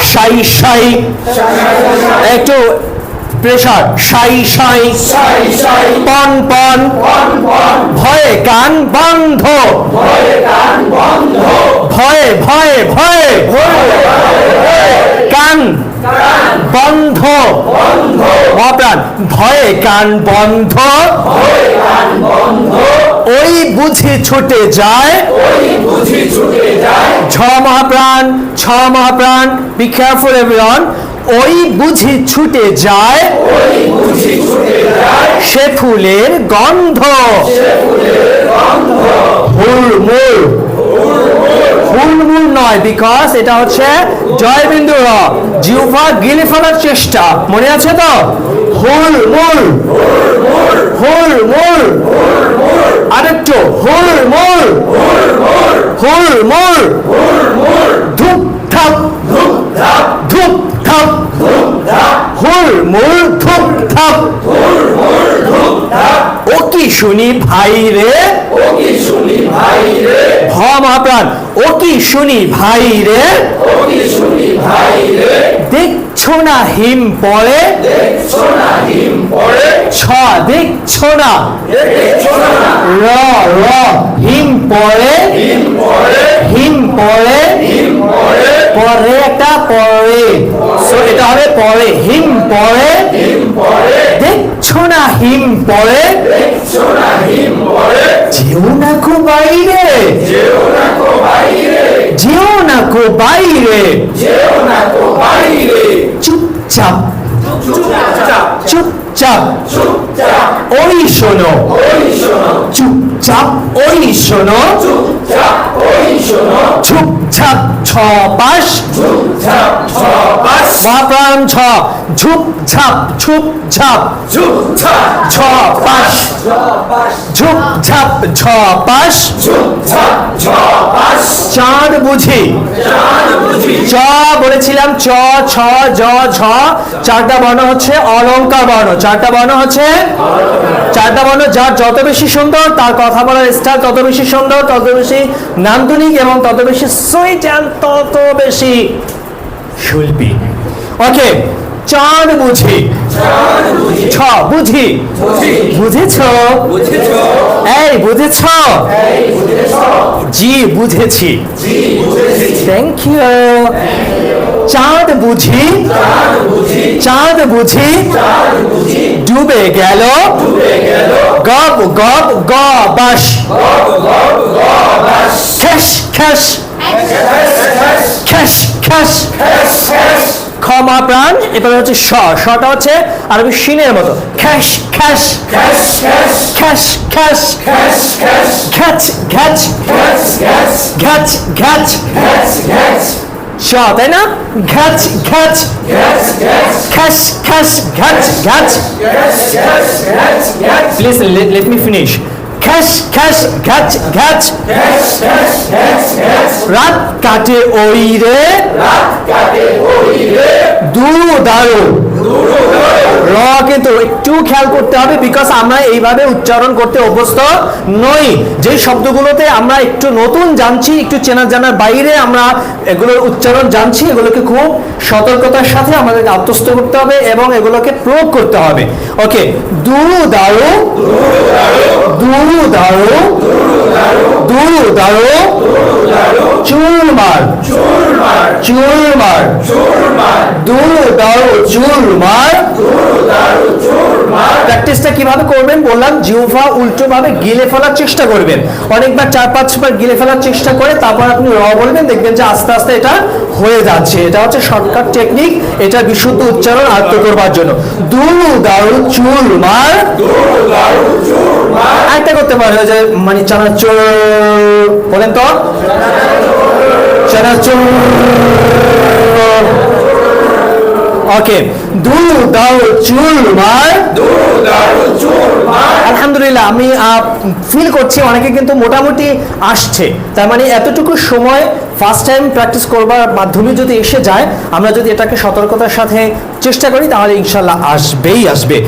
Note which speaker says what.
Speaker 1: সাই সাই। একটু প্রেশার সাই সাই। পন পন। ভয়ে কান বন্ধ। ভয়ে ভয়ে ভয়ে। কান বন্ধ। অপ্রাণ। ভয়ে কান বন্ধ। ওই বুঝি ছুটে যায়। ছ মহাপ্রাণ বি কেয়ারফুল এভরিওয়ান ওই বুঝি ছুটে যায় সে ফুলের গন্ধ। হুড়মুড়। নয় বিকজ এটা হচ্ছে জয়বিন্দু র জিউফা গিলে ফেলার চেষ্টা, মনে আছে তো? হুড়মুড়। হুড়মুড়। আরেকটু হুড়মুড় হুড়মুড় ধুপ থাপ ধুপ থাপ হুড়মুড় ধুপ থাপ ও কি শুনি ভাই রে। ভ মহাপ্রাণ ও কি শুনি ভাই রে। দেখছ না হিম পড়ে? ছ দেখছ না। র র হিম পড়ে। হিম পড়ে। পরে একটা পরে। So, এটা হবে পরে হিম পড়ে। দেখছ না হিম পড়ে? যেও না কো বাইরে। যেও না কো বাইরে। চুপচাপ। চুপচাপ। ওই শোনো। চুপচাপ ওই শোনো। ঝুপঝাপ ছ পাশ। প্রাণ ছ। ঝুপঝাপ ঝুপঝাপ ছ পাশ। ঝুপঝাপ ছ পাশ। চাঁদ বুঝি। চ বলেছিলাম, চ, ছ, জ, ঝ। চারটা বর্ণ হচ্ছে অলংকার বর্ণ। চারটা বর্ণ হচ্ছে? চারটা বর্ণ, যার যত বেশি সুন্দর, তার কথা বলার স্টাইল তত বেশি সুন্দর, তত বেশি নান্দনিক এবং তত বেশি সুইট তত বেশি শিল্পী ওকে চাঁদ বুঝি। ছ, বুঝি। বুঝেছ? এই, বুঝেছ? জি, বুঝেছি। থ্যাংক ইউ চাঁদ বুঝি। চাঁদ বুঝি। ডুবে গেল। গপ গপ গ বাস খ্যাস খ্যাস খ্যাস খ্যাস ক্ষমা প্রাণ এবার হচ্ছে স সটা হচ্ছে আরবি শিনের মতো খ্যাস খ্যাস খ্যাস খ্যাস ঘ্যাচ ঘ্যাচ ঘ্যাচ ঘ্যাচ স তাই না ঘ্যাচ ঘ্যাচ খ্যাস খ্যাস ঘ্যাচ ঘ্যাচ প্লিজ লেট মি ফিনিশ খ্যাস খ্যাস ঘ্যাচ ঘ্যাচ রাত কাটে ওই রে দু দারু র কিন্তু একটু খেয়াল করতে হবে বিকজ আমরা এইভাবে উচ্চারণ করতে অভ্যস্ত নই। যে শব্দগুলোতে আমরা একটু নতুন জানছি একটু চেনা জানার বাইরে আমরা এগুলোর উচ্চারণ জানছি এগুলোকে খুব সতর্কতার সাথে আমাদেরকে আত্মস্থ করতে হবে এবং এগুলোকে প্রয়োগ করতে হবে। ওকে দু দারু দু দারু দু দারু চুরমার। চুরমার। দু দারু চুরমার। প্র্যাকটিসটা কীভাবে করবেন? বললাম জিউফা উল্টো ভাবে গিলে ফেলার চেষ্টা করবেন। অনেকবার চার পাঁচবার গিলে ফেলার চেষ্টা করে তারপর আপনি র বলবেন দেখবেন যে আস্তে আস্তে এটা হয়ে যাচ্ছে। এটা হচ্ছে শর্টকাট টেকনিক এটা বিশুদ্ধ উচ্চারণ আয়ত্ত করবার জন্য। দু দারু চুরমার। একটা করতে পারে যে মানে চানাচুর বলেন তো? ওকে দু দাও চুরমার আলহামদুলিল্লাহ আমি ফিল করছি অনেকে কিন্তু মোটামুটি আসছে। তার মানে এতটুকু সময় ফার্স্ট টাইম প্র্যাকটিস করবার মাধ্যমে যদি এসে যায় আমরা যদি এটাকে সতর্কতার সাথে চেষ্টা করি তাহলে ইনশাল্লাহ আসবেই আসবে।